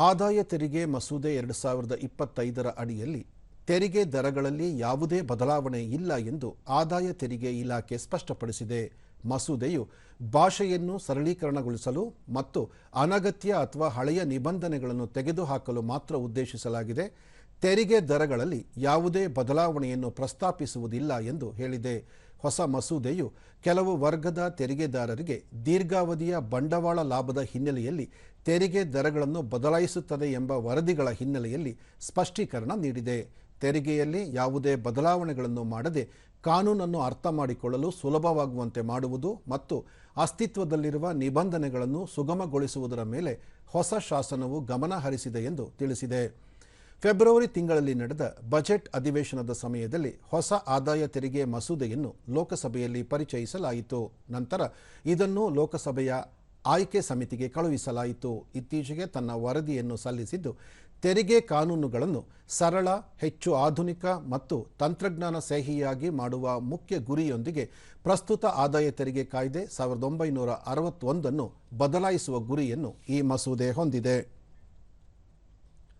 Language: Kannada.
ಆದಾಯ ತೆರಿಗೆ ಮಸೂದೆ ಎರಡು ಸಾವಿರದ ಇಪ್ಪತ್ತೈದರ ಅಡಿಯಲ್ಲಿ ತೆರಿಗೆ ದರಗಳಲ್ಲಿ ಯಾವುದೇ ಬದಲಾವಣೆ ಇಲ್ಲ ಎಂದು ಆದಾಯ ತೆರಿಗೆ ಇಲಾಖೆ ಸ್ಪಷ್ಟಪಡಿಸಿದೆ. ಮಸೂದೆಯು ಭಾಷೆಯನ್ನು ಸರಳೀಕರಣಗೊಳಿಸಲು ಮತ್ತು ಅನಗತ್ಯ ಅಥವಾ ಹಳೆಯ ನಿಬಂಧನೆಗಳನ್ನು ತೆಗೆದುಹಾಕಲು ಮಾತ್ರ ಉದ್ದೇಶಿಸಲಾಗಿದೆ. ತೆರಿಗೆ ದರಗಳಲ್ಲಿ ಯಾವುದೇ ಬದಲಾವಣೆಯನ್ನು ಪ್ರಸ್ತಾಪಿಸುವುದಿಲ್ಲ ಎಂದು ಹೇಳಿದೆ. ಹೊಸ ಮಸೂದೆಯು ಕೆಲವು ವರ್ಗದ ತೆರಿಗೆದಾರರಿಗೆ ದೀರ್ಘಾವಧಿಯ ಬಂಡವಾಳ ಲಾಭದ ಹಿನ್ನೆಲೆಯಲ್ಲಿ ತೆರಿಗೆ ದರಗಳನ್ನು ಬದಲಾಯಿಸುತ್ತದೆ ಎಂಬ ವರದಿಗಳ ಹಿನ್ನೆಲೆಯಲ್ಲಿ ಸ್ಪಷ್ಟೀಕರಣ ನೀಡಿದೆ. ತೆರಿಗೆಯಲ್ಲಿ ಯಾವುದೇ ಬದಲಾವಣೆಗಳನ್ನು ಮಾಡದೆ ಕಾನೂನನ್ನು ಅರ್ಥ ಮಾಡಿಕೊಳ್ಳಲು ಸುಲಭವಾಗುವಂತೆ ಮಾಡುವುದು ಮತ್ತು ಅಸ್ತಿತ್ವದಲ್ಲಿರುವ ನಿಬಂಧನೆಗಳನ್ನು ಸುಗಮಗೊಳಿಸುವುದರ ಮೇಲೆ ಹೊಸ ಶಾಸನವು ಗಮನ ಹರಿಸಿದೆ ಎಂದು ತಿಳಿಸಿದೆ. ಫೆಬ್ರವರಿ ತಿಂಗಳಲ್ಲಿ ನಡೆದ ಬಜೆಟ್ ಅಧಿವೇಶನದ ಸಮಯದಲ್ಲಿ ಹೊಸ ಆದಾಯ ತೆರಿಗೆ ಮಸೂದೆಯನ್ನು ಲೋಕಸಭೆಯಲ್ಲಿ ಪರಿಚಯಿಸಲಾಯಿತು. ನಂತರ ಇದನ್ನು ಲೋಕಸಭೆಯ ಆಯ್ಕೆ ಸಮಿತಿಗೆ ಕಳುಹಿಸಲಾಯಿತು. ಇತ್ತೀಚೆಗೆ ತನ್ನ ವರದಿಯನ್ನು ಸಲ್ಲಿಸಿದ್ದು, ತೆರಿಗೆ ಕಾನೂನುಗಳನ್ನು ಸರಳ, ಹೆಚ್ಚು ಆಧುನಿಕ ಮತ್ತು ತಂತ್ರಜ್ಞಾನ ಸೇಹಿಯಾಗಿ ಮಾಡುವ ಮುಖ್ಯ ಗುರಿಯೊಂದಿಗೆ ಪ್ರಸ್ತುತ ಆದಾಯ ತೆರಿಗೆ ಕಾಯ್ದೆ ಸಾವಿರದ ಒಂಬೈನೂರ ಅರವತ್ತೊಂದನ್ನು ಬದಲಾಯಿಸುವ ಗುರಿಯನ್ನು ಈ ಮಸೂದೆ ಹೊಂದಿದೆ.